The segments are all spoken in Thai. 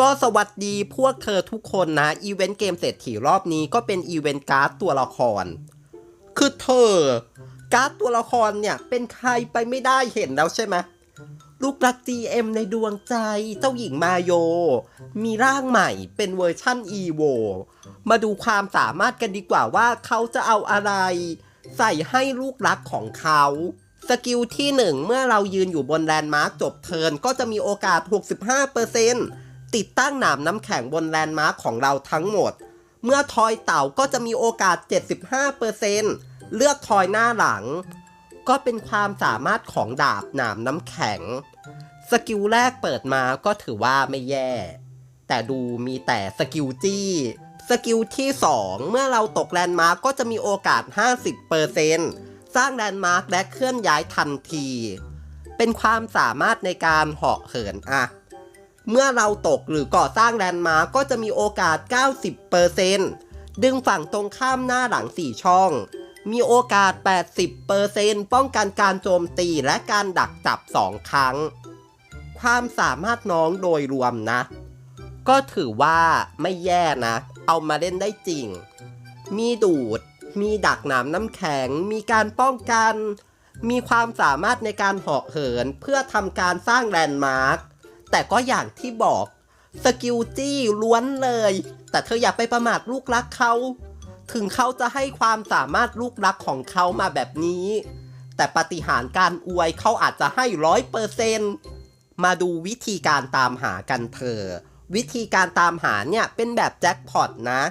ก็สวัสดีพวกเธอทุกคนนะ อีเวนต์เกมเศรษฐีรอบนี้ก็เป็นอีเวนต์การ์ดตัวละคร คือเธอ การ์ดตัวละครเนี่ย เป็นใครไปไม่ได้เห็นแล้วใช่ไหมลูกรัก GM ในดวงใจเจ้าหญิงมาโย มีร่างใหม่เป็นเวอร์ชั่น EVO มาดูความสามารถกันดีกว่าว่าเขาจะเอาอะไร ใส่ให้ลูกรักของเขาสกิลที่ 1 เมื่อเรายืนอยู่บนแลนด์มาร์กจบเทิร์นก็จะมีโอกาส 65% ติดตั้งหนามน้ำแข็งบนแลนด์มาร์กของเราทั้งหมด เมื่อทอยเต่าก็จะมีโอกาส 75%เลือกทอยหน้าหลัง ก็เป็นความสามารถของดาบหนามน้ำแข็ง สกิลแรกเปิดมาก็ถือว่าไม่แย่ แต่ดูมีแต่สกิลจี้สกิลที่ 2 เมื่อเราตกแลนด์มาร์กก็จะมีโอกาส 50%สร้างแลนด์มาร์กและเคลื่อนย้ายทันที เป็นความสามารถในการเหาะเหินอะ เมื่อเราตกหรือก่อสร้างแลนด์มาร์กก็จะมีโอกาส 90%ดึงฝั่งตรงข้ามหน้าหลัง 4 ช่อง มีโอกาส 80%ป้องกันการโจมตีและการดักจับ 2 ครั้ง ความสามารถน้องโดยรวมนะ ก็ถือว่าไม่แย่นะ เอามาเล่นได้จริง มีดูด มีดักหนามน้ำแข็ง มีการป้องกัน มีความสามารถในการเหาะเหินเพื่อทำการสร้างแลนด์มาร์ค แต่ก็อย่างที่บอกสกิลจี้ล้วนเลย แต่เธออย่าไปประมาทลูกรักเขา ถึงเขาจะให้ความสามารถลูกรักของเขามาแบบนี้ แต่ปฏิหารการอวยเขาอาจจะให้ร้อยเปอร์เซนมาดูวิธีการตามหากันเธอ วิธีการตามหาเนี่ยเป็นแบบแจ็คพอตนะ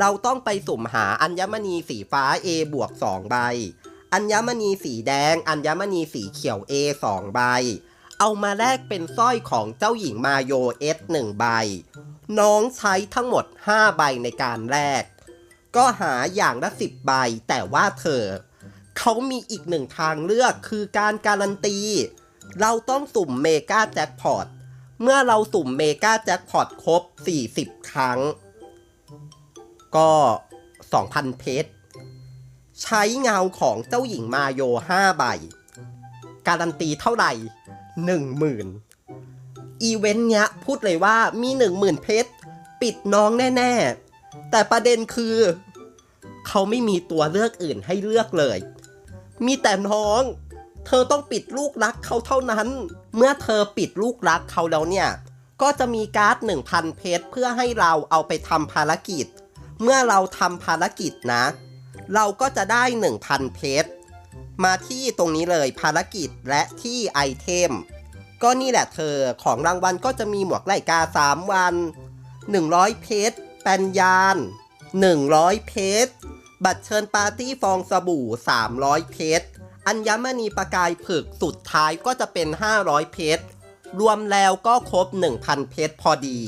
เราต้องไปสุ่มหาอัญมณีสีฟ้า A บวก2ใบ อัญมณีสีแดง อัญมณีสีเขียว A 2ใบ เอามาแลกเป็นสร้อยของเจ้าหญิงมาโย S 1ใบ น้องใช้ทั้งหมด 5 ใบในการแลก ก็หาอย่างละ 10 ใบ แต่ว่าเธอ เขามีอีกหนึ่งทางเลือกคือการการันตี เราต้องสุ่มเมกาแจ็คพอต เมื่อเราสุ่มเมกาแจ็คพอตครบ 40 ครั้ง ก็ 2,000 เพชร ใช้เงาของเจ้าหญิงมาโย 5 ใบ การันตีเท่าไหร่ 10,000อีเวนต์เนี้ยพูดเลยว่ามี10,000เพชรปิดน้องแน่ ๆ แต่ประเด็นคือ เขาไม่มีตัวเลือกอื่นให้เลือกเลย มีแต่น้อง เธอต้องปิดลูกรักเขาเท่านั้น เมื่อเธอปิดลูกรักเขาแล้วเนี่ย ก็จะมีการ์ด 1,000 เพชรเพื่อให้เราเอาไปทำภารกิจ เมื่อเราทำภารกิจนะ เราก็จะได้ 1,000 เพชร มาที่ตรงนี้เลยภารกิจและที่ไอเทม ก็นี่แหละเธอของรางวัลก็จะมีหมวกไล่กา 3 วัน 100 เพชรแปนยาน100 เพชรบัตรเชิญปาร์ตี้ฟองสบู่ 300 เพชรอัญมณีประกายผึกสุดท้ายก็จะเป็น 500 เพชรรวมแล้วก็ครบ 1,000 เพชรพอดี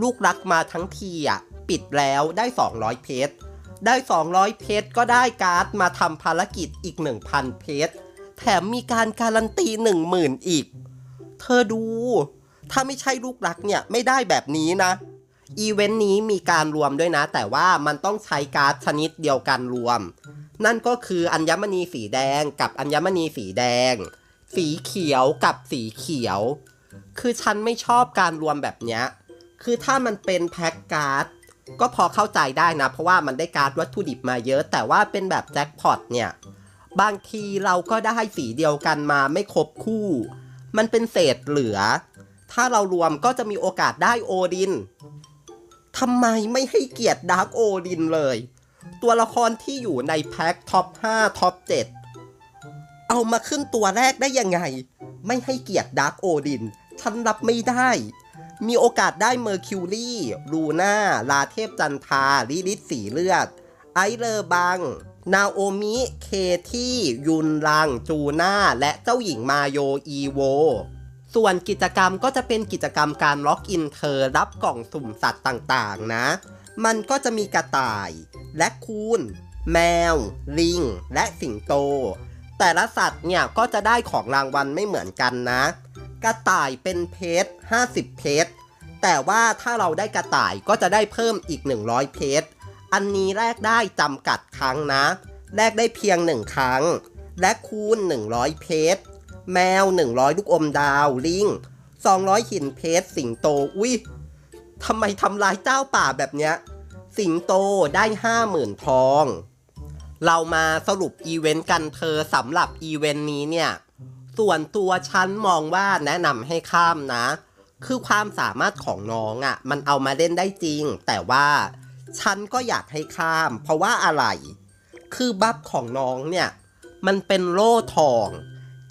ลูกรักมาทั้งทีอะ ปิดแล้วได้ 200 เพชร ได้ 200 เพชรก็ได้การ์ดมาทำภารกิจอีก 1,000 เพชร แถมมีการการันตี 10,000 อีก เธอดู ถ้าไม่ใช่ลูกรักเนี่ยไม่ได้แบบนี้นะ อีเวนต์นี้มีการรวมด้วยนะ แต่ว่ามันต้องใช้การ์ดชนิดเดียวกันรวม นั่นก็คืออัญมณีสีแดงกับอัญมณีสีแดง สีเขียวกับสีเขียว คือฉันไม่ชอบการรวมแบบเนี้ย คือถ้ามันเป็นแพ็กการ์ด ก็พอเข้าใจได้นะ เพราะว่ามันได้การ์ดวัตถุดิบมาเยอะ แต่ว่าเป็นแบบแจ็คพอตเนี่ย บางทีเราก็ได้สีเดียวกันมาไม่ครบคู่ มันเป็นเศษเหลือ ถ้าเรารวมก็จะมีโอกาสได้โอดินทำไมไม่ให้เกียรติดาร์กโอดินเลย ตัวละครที่อยู่ในแพ็คท็อป 5 ท็อป 7 เอามาขึ้นตัวแรกได้ยังไง ไม่ให้เกียรติดาร์กโอดินฉันรับไม่ได้ มีโอกาสได้เมอร์คิวรีลูน่า ลาเทพจันทาลิลิตสีเลือด ไอเลอร์บัง นาโอมิ เคที่ ยุนลัง จูน่า และเจ้าหญิงมาโย อีโว ส่วนกิจกรรมก็จะเป็นกิจกรรมการล็อกอินเธอรับกล่องสุ่มสัตว์ต่างๆ นะ มันก็จะมีกระต่าย และคูนแมว ลิง และสิงโต แต่ละสัตว์เนี่ยก็จะได้ของรางวัลไม่เหมือนกันนะ กระต่ายเป็นเพชร50 เพชรแต่ว่าถ้าเราได้กระต่ายก็จะได้เพิ่มอีก 100 เพชรอันนี้แลกได้จำกัดครั้งนะแลกได้เพียง 1 ครั้ง และคูณ 100 เพชรแมว 100 ลูกอมดาว ลิง 200 หินเพชรสิงโต อุ้ยทำไมทำร้ายเจ้าป่าแบบเนี้ย สิงโตได้ห้าหมื่นทอง เรามาสรุปอีเวนต์กันเธอสำหรับอีเวนต์นี้เนี่ย ส่วนตัวฉันมองว่าแนะนำให้ข้ามนะ คือความสามารถของน้องอะ่ะ มันเอามาเล่นได้จริง แต่ว่าฉันก็อยากให้ข้าม เพราะว่าอะไร คือบัฟของน้องเนี่ย มันเป็นโล่ทอง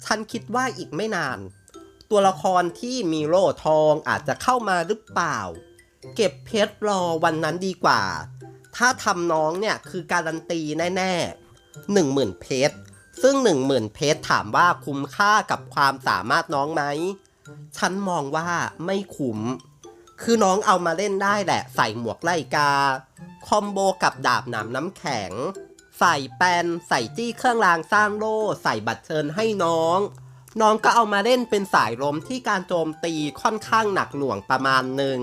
ฉันคิดว่าอีกไม่นาน ตัวละครที่มีโล่ทองอาจจะเข้ามาหรือเปล่า เก็บเพชรรอวันนั้นดีกว่า ถ้าทำน้องเนี่ยคือการันตีแน่ๆหนึ่งหมื่นเพชร ซึ่งหนึ่งหมื่นเพชรถามว่าคุ้มค่ากับความสามารถน้องไหม ฉันมองว่าไม่คุ้ม คือน้องเอามาเล่นได้แหละ ใส่หมวกไล่กา คอมโบกับดาบหนามน้ำแข็ง ใส่แปนใส่จี้เครื่องรางสร้างโล่ ใส่บัตรเชิญให้น้อง น้องก็เอามาเล่นเป็นสายลมที่การโจมตีค่อนข้างหนักหน่วงประมาณหนึ่ง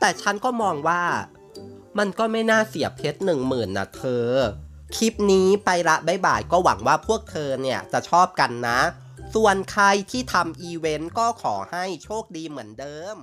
แต่ฉันก็มองว่า มันก็ไม่น่าเสียเพชรหนึ่งหมื่นนะเธอ คลิปนี้ไปละบ๊ายบายก็หวังว่าพวกเธอเนี่ยจะชอบกันนะ ส่วนใครที่ทำอีเวนต์ก็ขอให้โชคดีเหมือนเดิม